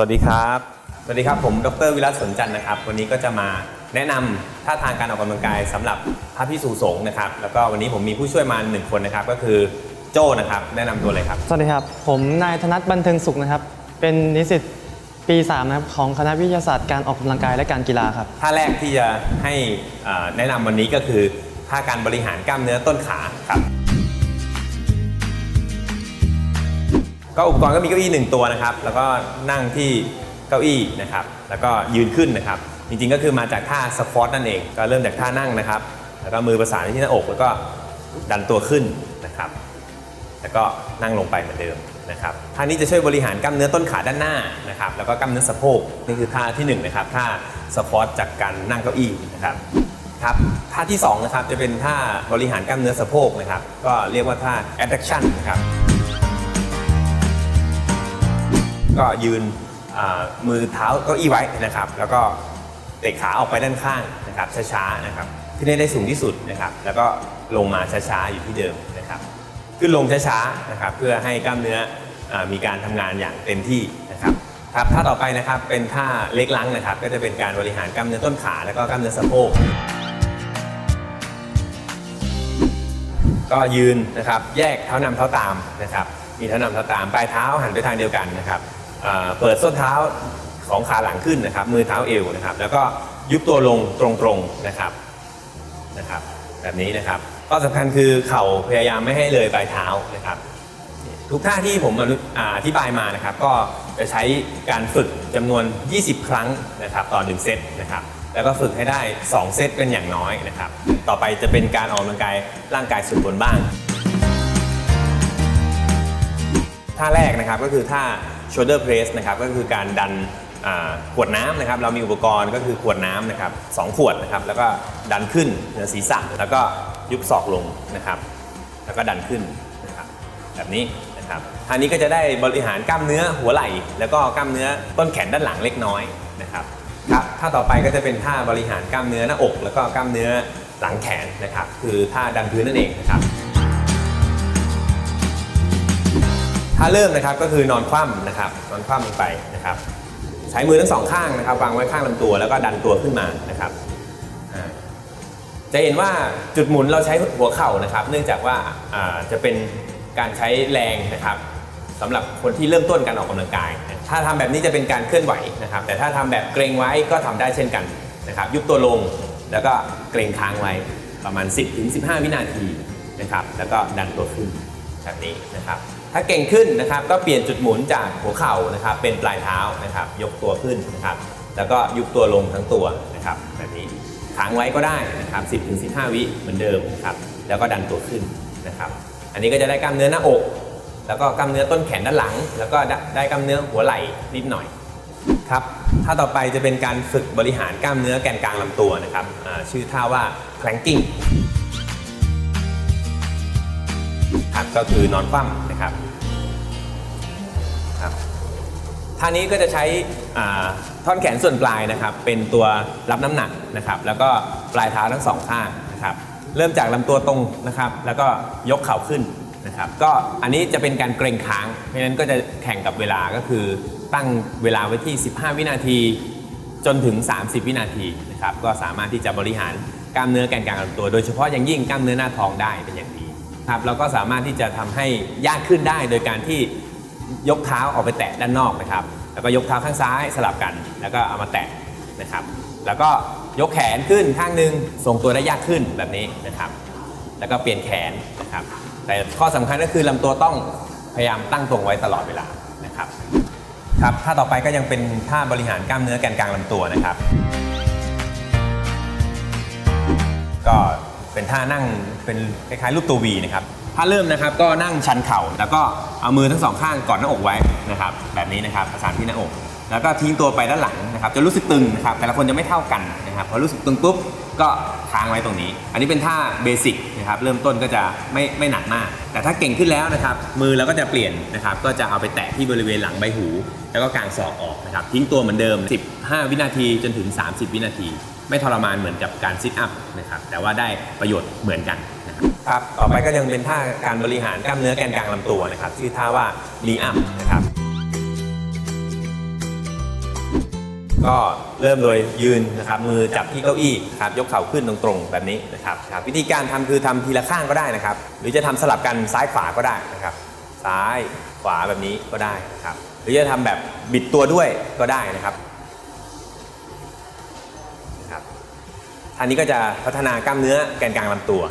วัสดีครับ สวัสดีครับ ผมดรวิรัตสนจันทร์นะครับ วันนี้ก็จะมาแนะนำท่าทางการออกกำลังกายสำหรับพระพิสุสงฆ์นะครับ แล้วก็วันนี้ผมมีผู้ช่วยมาหนึ่งคนนะครับ ก็คือโจ้นะครับ แนะนำตัวเลยครับ สวัสดีครับ ผมนายธนัทบันเทิงสุขนะครับ เป็นนิสิตปี3นะครับของคณะวิทยาศาสตร์การออกกำลังกายและการกีฬาครับ ท่าแรกที่จะให้เอ่อแนะนำวันนี้ก็คือท่าการบริหารกล้ามเนื้อต้นขาครับ ก็อุปกรณ์ก็มีเก้าอี้หนึ่งตัวนะครับ แล้วก็นั่งที่เก้าอี้นะครับ แล้วก็ยืนขึ้นนะครับ จริงๆก็คือมาจากท่าสควอตนั่นเอง ก็เริ่มจากท่านั่งนะครับ แล้วก็มือประสานที่หน้าอกแล้วก็ดันตัวขึ้นนะครับ แล้วก็นั่งลงไปเหมือนเดิมนะครับ ท่านี้จะช่วยบริหารกล้ามเนื้อต้นขาด้านหน้านะครับ แล้วก็กล้ามเนื้อสะโพก นี่คือท่าที่หนึ่งนะครับ ท่าสควอตจากการนั่งเก้าอี้นะครับครับท่าที่สองนะครับจะเป็นท่าบริหารกล้ามเนื้อสะโพกนะครับ ก็เรียกว่าท่า adduction นะครับ ก็ยืนมือเท้าเก้าอี้ไว้นะครับ แล้วก็เตะขาออกไปด้านข้างนะครับช้าๆนะครับขึ้นให้ได้สูงที่สุดนะครับ แล้วก็ลงมาช้าๆอยู่ที่เดิมนะครับ ขึ้นลงช้าๆนะครับ เพื่อให้กล้ามเนื้ออมีการทำงานอย่างเต็มที่นะครับครับท่าต่อไปนะครับเป็นท่าเล็กลังนะครับ ก็จะเป็นการบริหารกล้ามเนื้อต้นขาแล้วก็กล้ามเนื้อสะโพกก็ยืนนะครับ แยกเท้านำเท้าตามนะครับ มีเท้านำเท้าตามปลายเท้าหันไปทางเดียวกันนะครับ เปิดส้นเท้าของขาหลังขึ้นนะครับ มือเท้าเอวนะครับ แล้วก็ยุบตัวลงตรงๆนะครับนะครับ แบบนี้นะครับก็สำคัญคือเข่าพยายามไม่ให้เลยปลายเท้านะครับ ทุกท่าที่ผมอนุอ่าอธิบายมานะครับ ก็จะใช้การฝึกจำนวน 20 ครั้งนะครับต่อ1เซตนะครับแล้วก็ฝึกให้ได้ 2 เซตเป็นอย่างน้อยนะครับ ต่อไปจะเป็นการออกกำลังกายร่างกายส่วนบนบ้าง ท่าแรกนะครับก็คือท่า shoulder press นะครับก็คือการดันขวดน้ำนะครับเรามีอุปกรณ์ก็คือขวดน้ำนะครับสองขวดนะครับแล้วก็ดันขึ้นเหนือศีรษะแล้วก็ยุบศอกลงนะครับ แล้วก็ดันขึ้นนะครับแบบนี้นะครับท่านี้ก็จะได้บริหารกล้ามเนื้อหัวไหล่ แล้วก็กล้ามเนื้อต้นแขนด้านหลังเล็กน้อยนะครับครับท่าต่อไปก็จะเป็นท่าบริหารกล้ามเนื้อหน้าอก แล้วก็กล้ามเนื้อหลังแขนนะครับคือท่าดันพื้นนั่นเองนะครับ ถ้าเริ่มนะครับก็คือนอนคว่ำนะครับนอนคว่ำลงไปนะครับ ใช้มือทั้งสองข้างนะครับวางไว้ข้างลำตัวแล้วก็ดันตัวขึ้นมานะครับจะเห็นว่าจุดหมุนเราใช้หัวเข่านะครับ เนื่องจากว่าจะเป็นการใช้แรงนะครับสำหรับคนที่เริ่มต้นการออกกำลังกาย ถ้าทำแบบนี้จะเป็นการเคลื่อนไหวนะครับ แต่ถ้าทำแบบเกรงไว้ก็ทำได้เช่นกันนะครับ ยุบตัวลงแล้วก็เกรงค้างไว้ประมาณ 10-15 วินาทีนะครับ แล้วก็ดันตัวขึ้น แบบนี้นะครับ ถ้าเก่งขึ้นนะครับก็เปลี่ยนจุดหมุนจากหัวเข่านะครับ เป็นปลายเท้านะครับ ยกตัวขึ้นนะครับ แล้วก็ยุบตัวลงทั้งตัวนะครับ แบบนี้ค้างไว้ก็ได้นะครับ 10ถึง15 วิเหมือนเดิมนะครับ แล้วก็ดันตัวขึ้นนะครับ อันนี้ก็จะได้กล้ามเนื้อหน้าอก แล้วก็กล้ามเนื้อต้นแขนด้านหลัง แล้วก็ได้กล้ามเนื้อหัวไหล่นิดหน่อยครับท่าต่อไปจะเป็นการฝึกบริหารกล้ามเนื้อแกนกลางลำตัวนะครับชื่อท่าว่า planking ครับก็คือนอนคว่ำนะครับครับท่านี้ก็จะใช้ท่อนแขนส่วนปลายนะครับ เป็นตัวรับน้ำหนักนะครับ แล้วก็ปลายเท้าทั้งสองข้างนะครับ เริ่มจากลำตัวตรงนะครับ แล้วก็ยกเข่าขึ้นนะครับ ก็อันนี้จะเป็นการเกรงค้างเพราะฉะนั้นก็จะแข่งกับเวลาก็คือตั้งเวลาไว้ที่ 15 วินาที จนถึง 30 วินาทีนะครับ ก็สามารถที่จะบริหารกล้ามเนื้อแกนกลางลำตัว โดยเฉพาะอย่างยิ่งกล้ามเนื้อหน้าท้องได้เป็นอย่างดี ครับแล้วก็สามารถที่จะทำให้ยากขึ้นได้โดยการที่ยกเท้าออกไปแตะด้านนอกนะครับ แล้วก็ยกเท้าข้างซ้ายสลับกัน แล้วก็เอามาแตะนะครับ แล้วก็ยกแขนขึ้นข้างหนึ่งทรงตัวได้ยากขึ้นแบบนี้นะครับ แล้วก็เปลี่ยนแขนนะครับ แต่ข้อสำคัญก็คือลำตัวต้องพยายามตั้งตรงไว้ตลอดเวลานะครับ ครับท่าต่อไปก็ยังเป็นท่าบริหารกล้ามเนื้อแกนกลางลำตัวนะครับ ก็ เป็นท่านั่งเป็นคล้ายๆรูปตัววีนะครับถ้าเริ่มนะครับก็นั่งชันเข่า แล้วก็เอามือทั้งสองข้างกอดหน้าอกไว้นะครับแบบนี้นะครับประสานที่หน้าอก แล้วก็ทิ้งตัวไปด้านหลังนะครับจะรู้สึกตึงนะครับแต่ละคนจะไม่เท่ากันนะครับพอรู้สึกตึงปุ๊บ ก็ค้างไว้ตรงนี้ อันนี้เป็นท่าเบสิกนะครับเริ่มต้นก็จะไม่ไม่หนักมาก แต่ถ้าเก่งขึ้นแล้วนะครับมือเราก็จะเปลี่ยนนะครับก็จะเอาไปแตะที่บริเวณหลังใบหู แล้วก็กางศอกออกนะครับทิ้งตัวเหมือนเดิม 15 วินาทีจนถึง 30 วินาที ไม่ทรมานเหมือนกับการซิทอัพนะครับแต่ว่าได้ประโยชน์เหมือนกันนะครับครับต่อไปก็ยังเป็นท่าการบริหารกล้ามเนื้อแกนกลางลำตัวนะครับชื่อท่าว่าลีอัพนะครับ ก็เริ่มโดยยืนนะครับมือจับที่เก้าอี้นะครับยกเข่าขึ้นตรงๆแบบนี้นะครับครับวิธีการทำคือทำทีละข้างก็ได้นะครับ หรือจะทำสลับกันซ้ายขวาก็ได้นะครับ ซ้ายขวาแบบนี้ก็ได้นะครับ หรือจะทำแบบบิดตัวด้วยก็ได้นะครับนะครับท่านี้ก็จะพัฒนากล้ามเนื้อแกนกลางลำตัว